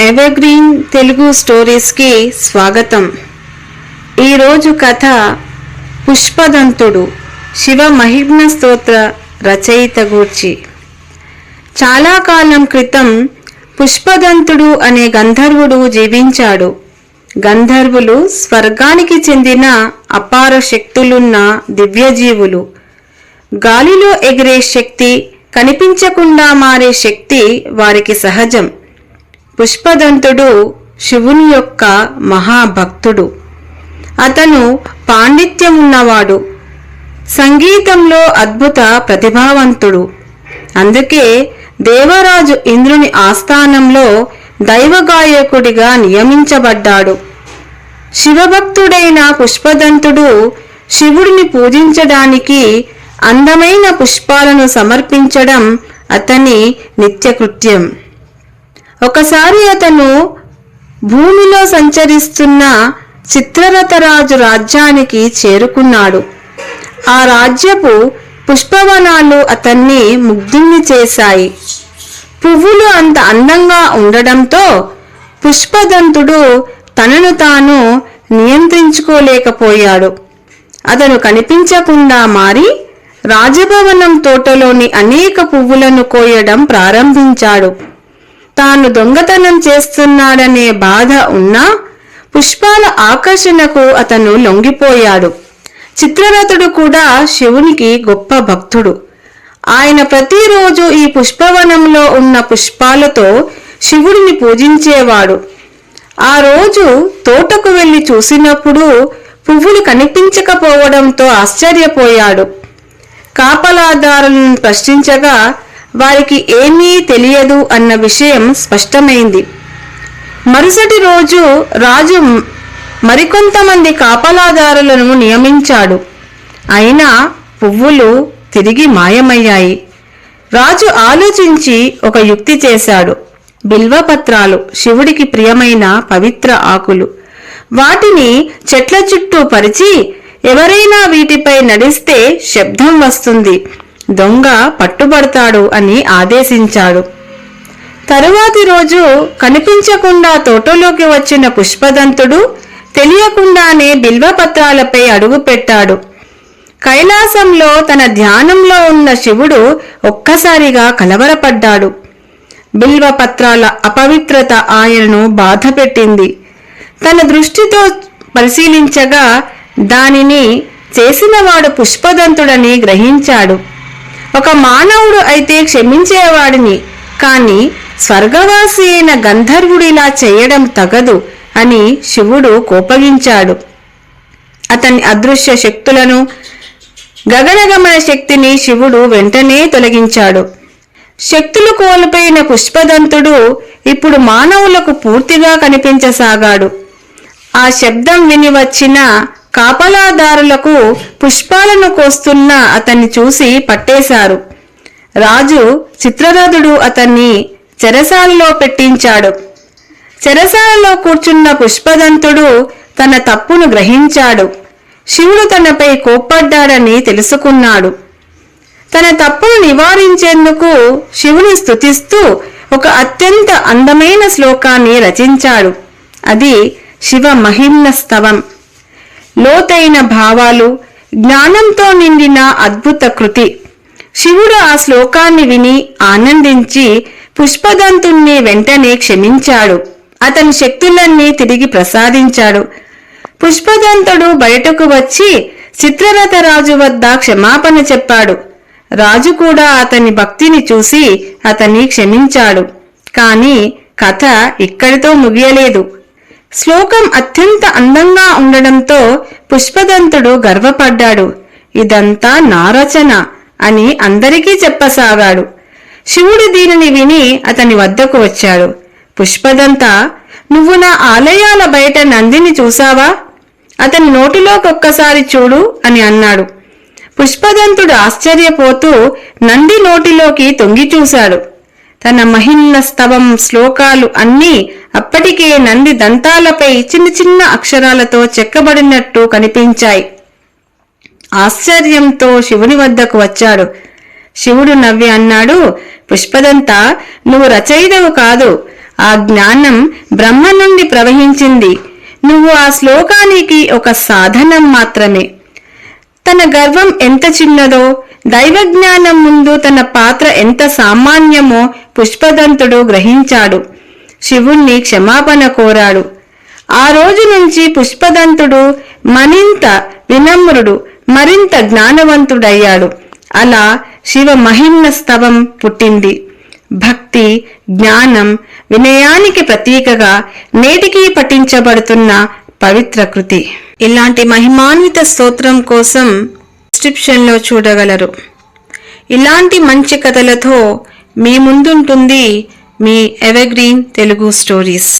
Evergreen Telugu స్టోరీస్కి స్వాగతం. ఈరోజు కథ పుష్పదంతుడు శివ మహిమ్న స్తోత్ర రచయిత గూర్చి. చాలా కాలం క్రితం పుష్పదంతుడు అనే గంధర్వుడు జీవించాడు. గంధర్వులు స్వర్గానికి చెందిన అపార శక్తులున్న దివ్యజీవులు. గాలిలో ఎగిరే శక్తి కనిపించకుండా మారే శక్తి వారికి సహజం. పుష్పదంతుడు శివుని యొక్క మహాభక్తుడు. అతను పాండిత్యమున్నవాడు. సంగీతంలో అద్భుత ప్రతిభావంతుడు. అందుకే దేవరాజు ఇంద్రుని ఆస్థానంలో దైవగాయకుడిగా నియమించబడ్డాడు. శివభక్తుడైన పుష్పదంతుడు శివుడిని పూజించడానికి అందమైన పుష్పాలను సమర్పించడం అతని నిత్యకృత్యం. ఒకసారి అతను భూమిలో సంచరిస్తున్న చిత్రరథరాజు రాజ్యానికి చేరుకున్నాడు. ఆ రాజ్యపు పుష్పవనాలు అతన్ని ముగ్ధుణ్ణి చేశాయి. పువ్వులు అంత అందంగా ఉండడంతో పుష్పదంతుడు తనను తాను నియంత్రించుకోలేకపోయాడు. అతను కనిపించకుండా మారి రాజభవనం తోటలోని అనేక పువ్వులను కోయడం ప్రారంభించాడు. తాను దొంగతనం చేస్తున్నాడనే బాధ ఉన్నా పుష్పాల ఆకర్షణకు అతను లొంగిపోయాడు. చిత్రరథుడు కూడా శివునికి గొప్ప భక్తుడు. ఆయన ప్రతిరోజు ఈ పుష్పవనంలో ఉన్న పుష్పాలతో శివుడిని పూజించేవాడు. ఆ రోజు తోటకు వెళ్ళి చూసినప్పుడు పువ్వులు కనిపించకపోవడంతో ఆశ్చర్యపోయాడు. కాపలాదారులను ప్రశ్నించగా వారికి ఏమీ తెలియదు అన్న విషయం స్పష్టమైంది. మరుసటి రోజు రాజు మరికొంతమంది కాపలాదారులను నియమించాడు. అయినా పువ్వులు తిరిగి మాయమయ్యాయి. రాజు ఆలోచించి ఒక యుక్తి చేశాడు. బిల్వపత్రాలు శివుడికి ప్రియమైన పవిత్ర ఆకులు. వాటిని చెట్ల చుట్టూ పరిచి ఎవరైనా వీటిపై నడిస్తే శబ్దం వస్తుంది. దొంగ పట్టుబడతాడు అని ఆదేశించాడు. తరువాతి రోజు కనిపించకుండా తోటలోకి వచ్చిన పుష్పదంతుడు తెలియకుండానే బిల్వపత్రాలపై అడుగుపెట్టాడు. కైలాసంలో తన ధ్యానంలో ఉన్న శివుడు ఒక్కసారిగా కలవరపడ్డాడు. బిల్వపత్రాల అపవిత్రత ఆయనను బాధపెట్టింది. తన దృష్టితో పరిశీలించగా దానిని చేసినవాడు పుష్పదంతుడని గ్రహించాడు. ఒక మానవుడు అయితే క్షమించేవాడిని కాని స్వర్గవాసి అయిన గంధర్వుడిలా చేయడం తగదు అని శివుడు కోపగించాడు. అతని అదృశ్య శక్తులను గగనగమన శక్తిని శివుడు వెంటనే తొలగించాడు. శక్తులు కోల్పోయిన పుష్పదంతుడు ఇప్పుడు మానవులకు పూర్తిగా కనిపించసాగాడు. ఆ శబ్దం విని వచ్చిన కాపలాదారులకు పుష్పాలను కోస్తున్న అతన్ని చూసి పట్టేశారు. రాజు చిత్రరథుడు అతన్ని చెరసాలలో పెట్టించాడు. చెరసాలలో కూర్చున్న పుష్పదంతుడు తన తప్పును గ్రహించాడు. శివుడు తనపై కోప్పడ్డాడని తెలుసుకున్నాడు. తన తప్పును నివారించేందుకు శివుని స్తుతిస్తూ ఒక అత్యంత అందమైన శ్లోకాన్ని రచించాడు. అది శివ మహిమ్న స్తవం లోతైన భావాలు జ్ఞానంతో నిండిన అద్భుత కృతి. శివుడు ఆ శ్లోకాన్ని విని ఆనందించి పుష్పదంతుణ్ణి వెంటనే క్షమించాడు. అతని శక్తులన్నీ తిరిగి ప్రసాదించాడు. పుష్పదంతుడు బయటకు వచ్చి చిత్రరథ రాజు వద్ద క్షమాపణ చెప్పాడు. రాజు కూడా అతని భక్తిని చూసి అతన్ని క్షమించాడు. కాని కథ ఇక్కడితో ముగియలేదు. శ్లోకం అత్యంత అందంగా ఉండడంతో పుష్పదంతుడు గర్వపడ్డాడు. ఇదంతా నారచన అని అందరికీ చెప్పసాగాడు. శివుడు దీనిని విని అతని వద్దకు వచ్చాడు. పుష్పదంత నువ్వు నా ఆలయాల బయట నందిని చూసావా అతని నోటిలోకొక్కసారి చూడు అని అన్నాడు. పుష్పదంతుడు ఆశ్చర్యపోతూ నంది నోటిలోకి తొంగి చూశాడు. తన మహిళ స్తవం శ్లోకాలు అన్నీ అప్పటికే నంది దంతాలపై చిన్న చిన్న అక్షరాలతో చెక్కబడినట్టు కనిపించాయి. ఆశ్చర్యంతో శివుని వద్దకు వచ్చాడు. శివుడు నవ్వి అన్నాడు పుష్పదంతా నువ్వు రచయితవు కాదు. ఆ జ్ఞానం బ్రహ్మ నుండి ప్రవహించింది. నువ్వు ఆ శ్లోకానికి ఒక సాధనం మాత్రమే. తన గర్వం ఎంత చిన్నదో దైవజ్ఞానం ముందు తన పాత్ర ఎంత సామాన్యమో పుష్పదంతుడు గ్రహించాడు. శివుణ్ణి క్షమాపణ కోరాడు. ఆ రోజు నుంచి పుష్పదంతుడు మరింత వినమ్రుడు మరింత జ్ఞానవంతుడయ్యాడు. అలా శివ మహిమ్న స్తవం పుట్టింది. భక్తి జ్ఞానం వినయానికి ప్రతీకగా నేటికీ పఠించబడుతున్న పవిత్ర కృతి. ఇలాంటి మహిమాన్విత స్తోత్రం కోసం డిస్క్రిప్షన్లో చూడగలరు. ఇలాంటి మంచి కథలతో మీ ముందుంటుంది మీ ఎవర్గ్రీన్ తెలుగు స్టోరీస్.